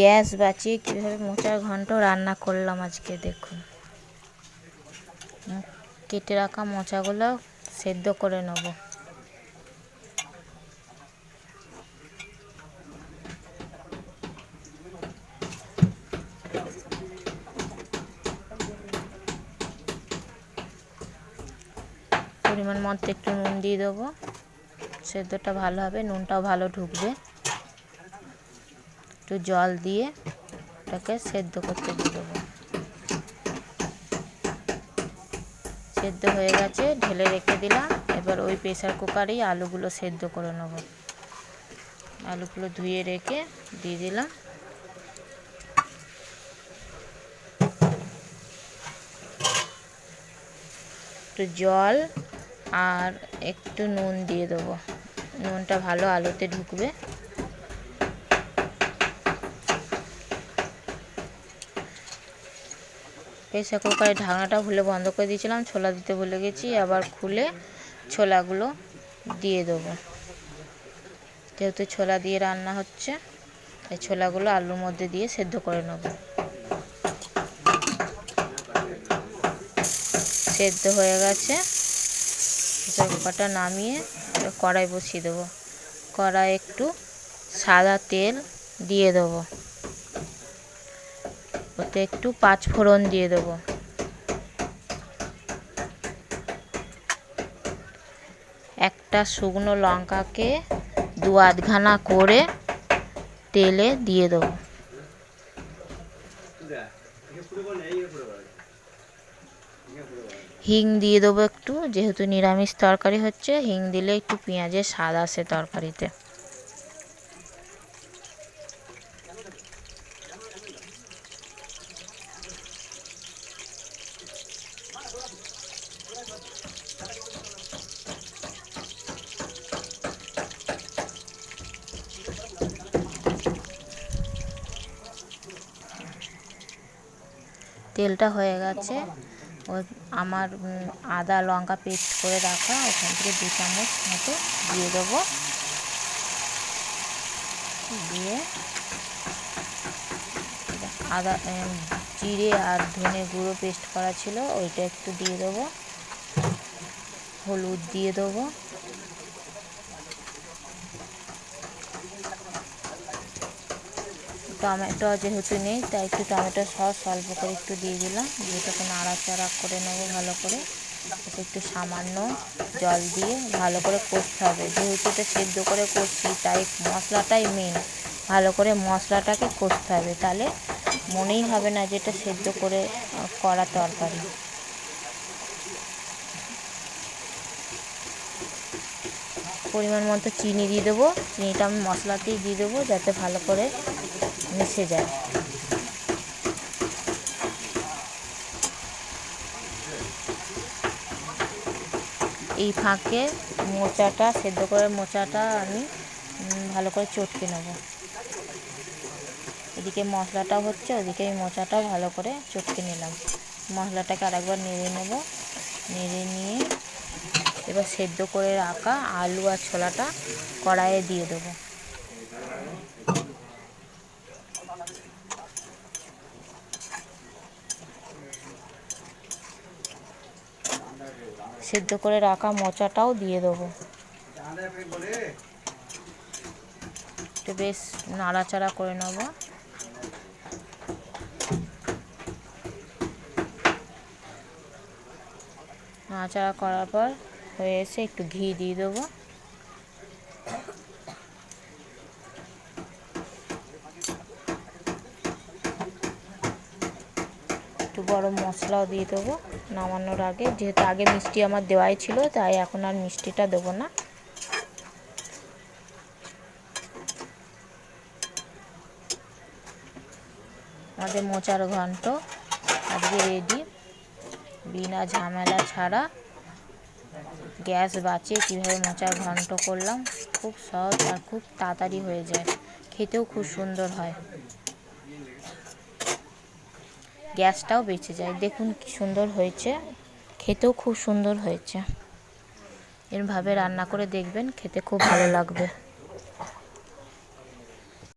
Gas বাঁচিয়ে কীভাবে মোচার ঘন্ট রান্না করলাম আজকে, দেখুন। কেটে রাখা মোচাগুলো সেদ্ধ করে নেব। পরিমাণ মতো একটু নুন দিয়ে দেবো। সেদ্ধটা ভালো হবে, নুনটাও ভালো ঢুকবে। একটু জল দিয়ে ওটাকে সেদ্ধ করতে দিয়ে দেবো। সেদ্ধ হয়ে গেছে, ঢেলে রেখে দিলাম। এবার ওই প্রেসার কুকারেই আলুগুলো সেদ্ধ করে নেব। আলুগুলো ধুয়ে রেখে দিয়ে দিলাম। একটু জল আর একটু নুন দিয়ে দেবো। নুনটা ভালো আলুতে ঢুকবে। প্রেসার কুকারের ঢাকনাটা ভুলে বন্ধ করে দিয়েছিলাম, ছোলা দিতে ভুলে গেছি, আবার খুলে ছোলাগুলো দিয়ে দেবো। যেহেতু ছোলা দিয়ে রান্না হচ্ছে এই ছোলাগুলো আলুর মধ্যে দিয়ে সেদ্ধ করে নেব। সেদ্ধ হয়ে গেছে। কুকারটা নামিয়ে কড়াই বসিয়ে দেবো। কড়াই একটু সাদা তেল দিয়ে দেবো। ওতে একটু পাঁচ ফোড়ন দিয়ে দেবো। একটা শুকনো লঙ্কাকে দু আধখানা করে তেলে দিয়ে দেবো। হিং দিয়ে দেবো একটু, যেহেতু নিরামিষ তরকারি হচ্ছে, হিং দিলে একটু পেঁয়াজের স্বাদ আসে তরকারিতে। তেলটা হয়ে গেছে। ওই আমার আদা, লঙ্কা পেস্ট করে রাখা, ওখান থেকে দু চামচ মতো দিয়ে দেবো। দিয়ে আদা জিরে আর ধনে গুঁড়ো পেস্ট করা ছিল, ওইটা একটু দিয়ে দেবো। হলুদ দিয়ে দেবো। টমেটো যেহেতু নেই, তাই একটু টমেটো সস অল্প করে একটু দিয়ে দিলাম। দিয়ে এটাকে নাড়াচাড়া করে নেব ভালো করে। একটু সামান্য জল দিয়ে ভালো করে কষতে হবে। যেহেতু এটা সেদ্ধ করে করছি তাই মশলাটাই মেন ভালো করে মশলাটাকে কষতে হবে। তাহলে মনেই হবে না যে এটা সেদ্ধ করে করা তরকারি। পরিমাণ মতো চিনি দিয়ে দেবো। চিনিটা আমি মশলাতেই দিয়ে দেবো, যাতে ভালো করে মিশে যায়। এই ফাঁকে মোচাটা, সেদ্ধ করে মোচাটা আমি ভালো করে চটকে নেব। এদিকে মশলাটা হচ্ছে, ওদিকে এই মোচাটাও ভালো করে চটকে নিলাম। মশলাটাকে আরেকবার নেড়ে নেব। নেড়ে নিয়ে এবার সেদ্ধ করে রাখা আলু আর ছোলাটা কড়াইয়ে দিয়ে দেবো। সেদ্ধ করে রাখা মোচাটাও দিয়ে দেবো। একটু বেশ নাড়াচাড়া করে নেব। নাড়াচাড়া করার পর হয়ে এসে একটু ঘি দিয়ে দেবো। গরম মশলাও দিয়ে দেবো নামানোর আগে। যেহেতু আগে মিষ্টি আমার দেওয়াই ছিল, তাই এখন আর মিষ্টিটা দেবো না। আমাদের মোচার ঘন্ট আজকে রেডি বিনা ঝামেলা ছাড়া গ্যাস বাঁচিয়ে কীভাবে মোচার ঘন্ট করলাম, খুব সহজ আর খুব তাড়াতাড়ি হয়ে যায়। খেতেও খুব সুন্দর হয়। গ্যাসটাও বেঁচে যায়। দেখুন কি সুন্দর হয়েছে। খেতেও খুব সুন্দর হয়েছে। এরভাবে রান্না করে দেখবেন, খেতে খুব ভালো লাগবে।